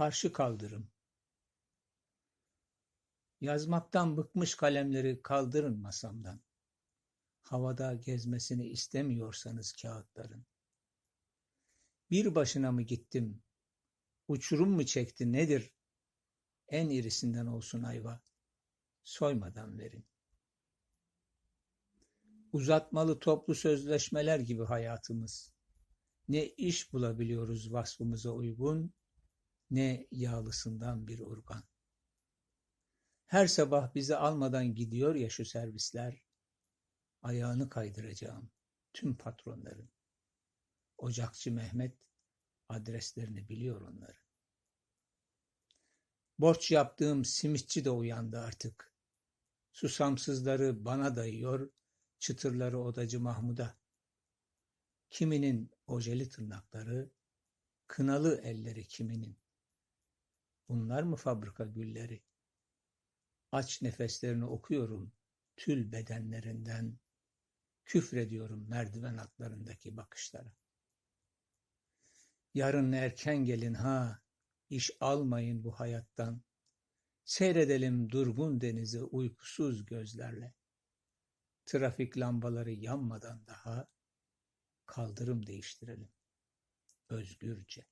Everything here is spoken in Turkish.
Karşı kaldırım. Yazmaktan bıkmış kalemleri kaldırın masamdan. Havada gezmesini istemiyorsanız kağıtların. Bir başına mı gittim? Uçurum mu çekti nedir? En irisinden olsun ayva. Soymadan verin. Uzatmalı toplu sözleşmeler gibi hayatımız. Ne iş bulabiliyoruz vasfımıza uygun, ne yağlısından bir urgan. Her sabah bizi almadan gidiyor ya şu servisler, ayağını kaydıracağım tüm patronların. Ocakçı Mehmet adreslerini biliyor onların. Borç yaptığım simitçi de uyandı artık. Susamsızları bana dayıyor, çıtırları odacı Mahmud'a. Kiminin ojeli tırnakları, kınalı elleri kiminin. Bunlar mı fabrika gülleri? Aç nefeslerini okuyorum tül bedenlerinden, küfrediyorum merdiven atlarındaki bakışlara. Yarın erken gelin ha, iş almayın bu hayattan. Seyredelim durgun denizi uykusuz gözlerle. Trafik lambaları yanmadan daha kaldırım değiştirelim. Özgürce.